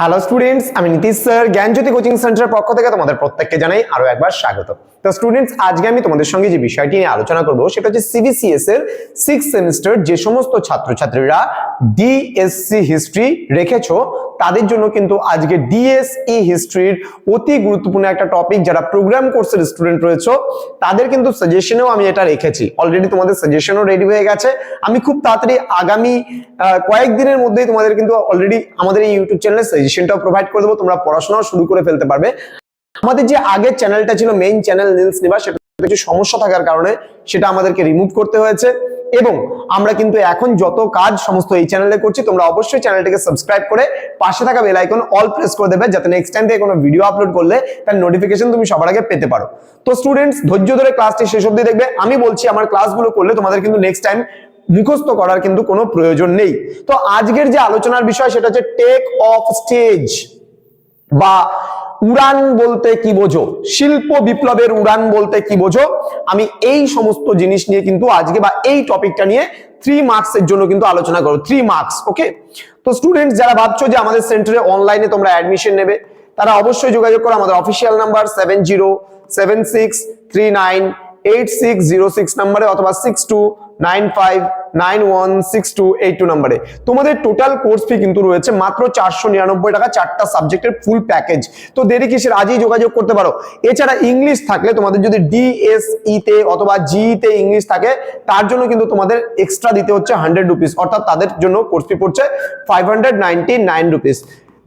Hello students আমি Nitish sir, জ্ঞানজ্যোতি coaching সেন্টারের পক্ষ থেকে তোমাদের প্রত্যেককে জানাই আরও একবার স্বাগত। তো স্টুডেন্টস আজকে আমি তোমাদের সঙ্গে যে বিষয়টি নিয়ে আলোচনা করব, সেটা হচ্ছে সিবিসিএস এর সিক্স সেমিস্টার যে সমস্ত ছাত্রছাত্রীরা ডিএসসি হিস্ট্রি রেখেছো তাদের জন্য কিন্তু আজকে ডিএসই হিস্ট্রির অতি গুরুত্বপূর্ণ একটা টপিক যারা প্রোগ্রাম কোর্সের স্টুডেন্ট রয়েছে, তাদের কিন্তু সাজেশনেও আমি এটা রেখেছি। অলরেডি তোমাদের সাজেশনও রেডি হয়ে গেছে। আমি খুব তাড়াতাড়ি আগামী কয়েকদিনের মধ্যেই তোমাদের কিন্তু অলরেডি আমাদের এই ইউটিউব চ্যানেলে সাজেশনটাও প্রোভাইড করে দেবো। তোমরা পড়াশোনাও শুরু করে ফেলতে পারবে। আমাদের যে আগের চ্যানেলটা ছিল মেইন চ্যানেল নীলস নিবাস সেটা কিছু সমস্যা থাকার কারণে সেটা আমাদেরকে রিমুভ করতে হয়েছে। এবং আমরা কিন্তু এখন যত কাজ সমস্ত এই চ্যানেলে করছি, তোমরা অবশ্যই চ্যানেলটাকে সাবস্ক্রাইব করে পাশে থাকা বেল আইকন অল প্রেস করে দেবে, যাতে নেক্সট টাইম থেকে কোনো ভিডিও আপলোড করলে তার নোটিফিকেশন তুমি সবার আগে পেতে পারো। তো স্টুডেন্টস ধৈর্য ধরে ক্লাসটি শেষ অবধি দেখবে। আমি বলছি, আমার ক্লাসগুলো করলে তোমাদের কিন্তু নেক্সট টাইম মুখস্থ করার কিন্তু কোনো প্রয়োজন নেই। তো আজকের যে আলোচনার বিষয়, সেটা হচ্ছে টেক অফ স্টেজ বা উড়ান বলতে কি বোঝো? শিল্প বিপ্লবের উড়ান বলতে কি বোঝো? আমি এই সমস্ত জিনিস নিয়ে কিন্তু আজকে বা এই টপিকটা নিয়ে থ্রি মার্কস এর জন্য কিন্তু আলোচনা করো থ্রি মার্কস ওকে তো স্টুডেন্টস যারা ভাবছ যে আমাদের সেন্টারে অনলাইনে তোমরা অ্যাডমিশন নেবে, তারা অবশ্যই যোগাযোগ করো আমাদের official number seven zero seven six three nine eight six zero six নাম্বারে অথবা six two nine five nine one six two eight two নাম্বারে। তোমাদের টোটাল কোর্স ফি কিন্তু রয়েছে মাত্র চারশো নিরানব্বই টাকা, চারটা সাবজেক্টের ফুল প্যাকেজ তো দেরি কিসের? আজই যোগাযোগ করতে পারো। এছাড়া ইংলিশ থাকলে তোমাদের যদি ডিএসই তে অথবা জিতে ইংলিশ থাকে, তার জন্য কিন্তু তোমাদের এক্সট্রা দিতে হচ্ছে হান্ড্রেড রুপিস অর্থাৎ তাদের জন্য কোর্স ফি পড়ছে five hundred ninety nine rupees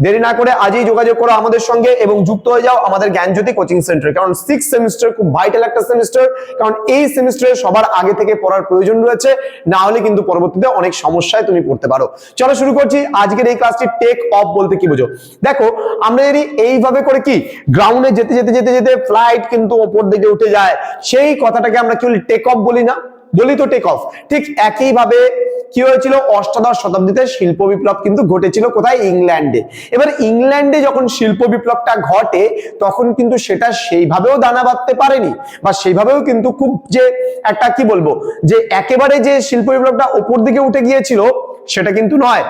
দেরি না করে আজই যোগাযোগ করো আমাদের সঙ্গে এবং যুক্ত হয়ে যাও আমাদের জ্ঞানজ্যোতি কোচিং সেন্টার। কারণ সিক্স সেমিস্টার খুব ভাইটাল একটা সেমিস্টার কারণ এই সেমিস্টারে সবার আগে থেকে পড়ার প্রয়োজন রয়েছে, না হলে কিন্তু পরবর্তীতে অনেক সমস্যায় তুমি পড়তে পারো। চলো শুরু করছি আজকের এই ক্লাসটি টেক অফ বলতে কি বুঝো? দেখো, আমরা যদি এইভাবে করে কি গ্রাউন্ডে যেতে যেতে যেতে যেতে ফ্লাইট কিন্তু ওপর দিকে উঠে যায়, সেই কথাটাকে আমরা কি বলি টেক অফ বলি না? বলি তো টেক অফ ঠিক একইভাবে কি হয়েছিল? অষ্টাদশ শতাব্দীতে শিল্প বিপ্লব কিন্তু ঘটেছিল কোথায়? ইংল্যান্ডে। এবার ইংল্যান্ডে যখন শিল্প বিপ্লবটা ঘটে, তখন কিন্তু সেটা সেইভাবেও দানা বাঁধতে পারেনি বা সেইভাবেও কিন্তু খুব যে একটা কি বলব, যে একেবারে যে শিল্প বিপ্লবটা ওপর দিকে উঠে গিয়েছিল, সেটা কিন্তু নয়।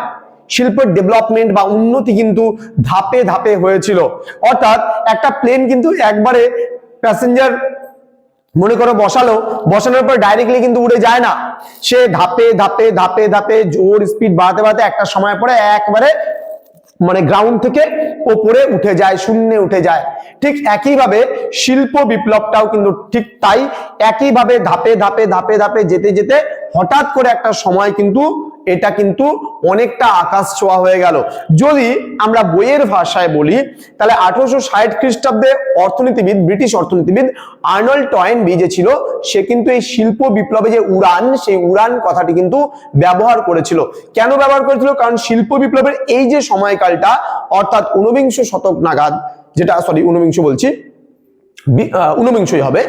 শিল্পের ডেভেলপমেন্ট বা উন্নতি কিন্তু ধাপে ধাপে হয়েছিল। অর্থাৎ একটা প্লেন কিন্তু একবারে প্যাসেঞ্জার মনে করো বসালো, বসানোর পর ডাইরেক্টলি কিন্তু উড়ে যায় না। সে ধাপে ধাপে ধাপে ধাপে জোর স্পিড বাড়াতে বাড়াতে একটা সময় পরে একবারে মানে গ্রাউন্ড থেকে ওপরে উঠে যায়, শূন্যে উঠে যায়। ঠিক একইভাবে শিল্প বিপ্লবটাও কিন্তু ঠিক তাই। একইভাবে ধাপে ধাপে ধাপে ধাপে যেতে যেতে হঠাৎ করে একটা সময় কিন্তু এটা কিন্তু অনেকটা আকাশ ছোঁয়া হয়ে গেল। যদি আমরা বইয়ের ভাষায় বলি, তাহলে আঠারোশো ষাট খ্রিস্টাব্দে অর্থনীতিবিদ, ব্রিটিশ অর্থনীতিবিদ আর্নল্ড টয়েনবি যে ছিল, সে কিন্তু এই শিল্প বিপ্লবে যে উড়ান, সেই উড়ান কথাটি কিন্তু ব্যবহার করেছিল। কেন ব্যবহার করেছিল? কারণ শিল্প বিপ্লবের এই যে সময়কালটা, অর্থাৎ ঊনবিংশ শতক নাগাদ, যেটা সরি ঊনবিংশ বলছি ঊনবিংশই হবে,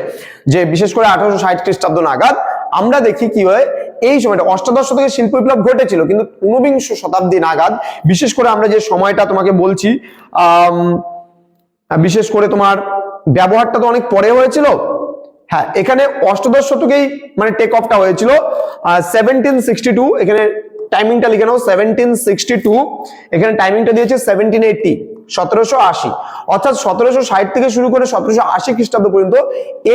যে বিশেষ করে আঠারোশো ষাট খ্রিস্টাব্দ নাগাদ, আমরা দেখি কি হয় এই সময়টা অষ্টাদশ শতকে শিল্প বিপ্লব ঘটেছিল, কিন্তু ঊনবিংশ শতাব্দী নাগাদ, বিশেষ করে আমরা যে সময়টা তোমাকে বলছি বিশেষ করে তোমার ব্যবহারটা তো অনেক পরে হয়েছিল। হ্যাঁ এখানে অষ্টাদশ শতকেই মানে টেক অফটা হয়েছিল সেভেন্টিন সিক্সটি টু এখানে টাইমিংটা লিখে নাও সেভেন্টিন সিক্সটি টু এখানে টাইমিংটা দিয়েছে সেভেন্টিন এইটটি সতেরোশো আশি। অর্থাৎ সতেরোশো ষাট থেকে শুরু করে সতেরোশো আশি খ্রিস্টাব্দ পর্যন্ত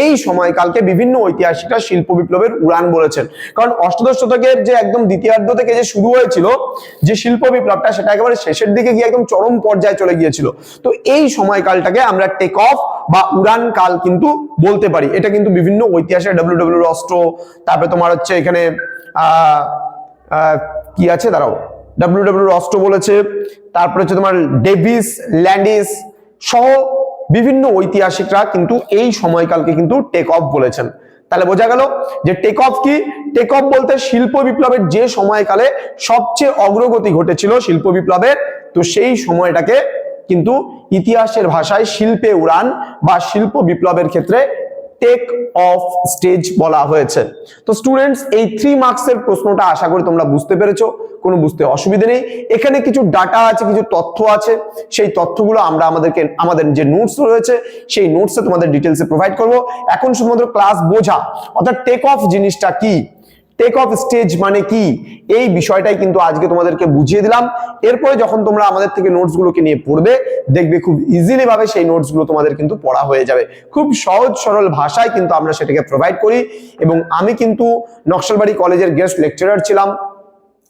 এই সময়কালকে বিভিন্ন ঐতিহাসিকরা শিল্প বিপ্লবের উড়ান বলেছেন। কারণ অষ্টাদশ শতকের যে একদম দ্বিতীয়ার্ধ থেকে যে শুরু হয়েছিল, যে শিল্প বিপ্লবটা সেটা একেবারে শেষের দিকে গিয়ে একদম চরম পর্যায়ে চলে গিয়েছিল। তো এই সময়কালটাকে আমরা টেক অফ বা উড়ান কাল কিন্তু বলতে পারি। এটা কিন্তু বিভিন্ন ঐতিহাসিক ডাব্লিউ ডাব্লিউ রস্ট্র তারপরে তোমার হচ্ছে এখানে আহ, কি আছে? দাঁড়াও। ডাব্লিউ ডাব্লিউ রস্টো বলেছে, তারপরে হচ্ছে তোমার ডেভিস ল্যান্ডিস সহ বিভিন্ন ঐতিহাসিকরা কিন্তু এই সময়কালকে কিন্তু টেক অফ বলেছেন। তাহলে বোঝা গেল যে টেক অফ কি? টেক অফ বলতে শিল্প বিপ্লবের যে সময়কালে সবচেয়ে অগ্রগতি ঘটেছিল শিল্প বিপ্লবের তো সেই সময়টাকে কিন্তু ইতিহাসের ভাষায় শিল্পে উড়ান বা শিল্প বিপ্লবের ক্ষেত্রে টেক অফ স্টেজ বলা হয়েছে। তো স্টুডেন্টস এই থ্রি মার্কসের প্রশ্নটা আশা করি তোমরা বুঝতে পেরেছ, কোনো বুঝতে অসুবিধে নেই। এখানে কিছু ডাটা আছে, কিছু তথ্য আছে, সেই তথ্যগুলো আমরা আমাদেরকে, আমাদের যে নোটস রয়েছে, সেই নোটসে তোমাদের ডিটেলসে প্রোভাইড করব। এখন শুধুমাত্র ক্লাস বোঝা, অর্থাৎ টেক অফ জিনিসটা কি? টেক অফ স্টেজ মানে কি? এই বিষয়টাই কিন্তু আজকে তোমাদেরকে বুঝিয়ে দিলাম। এরপরে যখন তোমরা আমাদের থেকে নোটস গুলোকে নিয়ে পড়বে, দেখবে খুব ইজিলি ভাবে সেই নোটসগুলো তোমাদের কিন্তু পড়া হয়ে যাবে। খুব সহজ সরল ভাষায় কিন্তু আমরা সেটাকে প্রোভাইড করি এবং আমি কিন্তু নকশালবাড়ি কলেজের গেস্ট লেকচারার ছিলাম।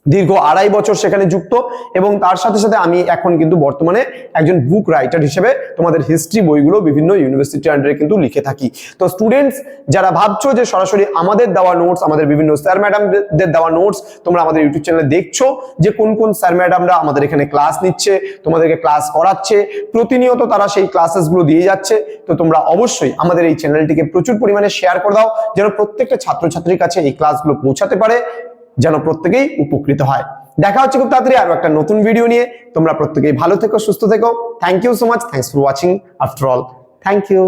দীর্ঘ আড়াই বছর সেখানে যুক্ত এবং তার সাথে সাথে আমি এখন কিন্তু বর্তমানে একজন বুক রাইটার হিসেবে তোমাদের হিস্ট্রি বইগুলো বিভিন্ন ইউনিভার্সিটি আন্ডারে কিন্তু লিখে থাকি। তো স্টুডেন্টস যারা ভাবছ যে সরাসরি আমাদের দেওয়া নোটস আমাদের বিভিন্ন স্যার ম্যাডামদের দেওয়া নোটস তোমরা আমাদের ইউটিউব চ্যানেলে দেখছ যে কোন কোন স্যার ম্যাডামরা আমাদের এখানে ক্লাস নিচ্ছে, তোমাদেরকে ক্লাস করাচ্ছে, প্রতিনিয়ত তারা সেই ক্লাসেসগুলো দিয়ে যাচ্ছে, তো তোমরা অবশ্যই আমাদের এই চ্যানেলটিকে প্রচুর পরিমাণে শেয়ার করে দাও, যেন প্রত্যেকটা ছাত্রছাত্রীর কাছে এই ক্লাসগুলো পৌঁছাতে পারে। যেন প্রত্যেকেই উপকৃত হয়। দেখা হচ্ছে খুব তাড়াতাড়ি আরও একটা নতুন ভিডিও নিয়ে। তোমরা প্রত্যেকেই ভালো থেকো, সুস্থ থেকো। Thank you so much thanks for watching after all thank you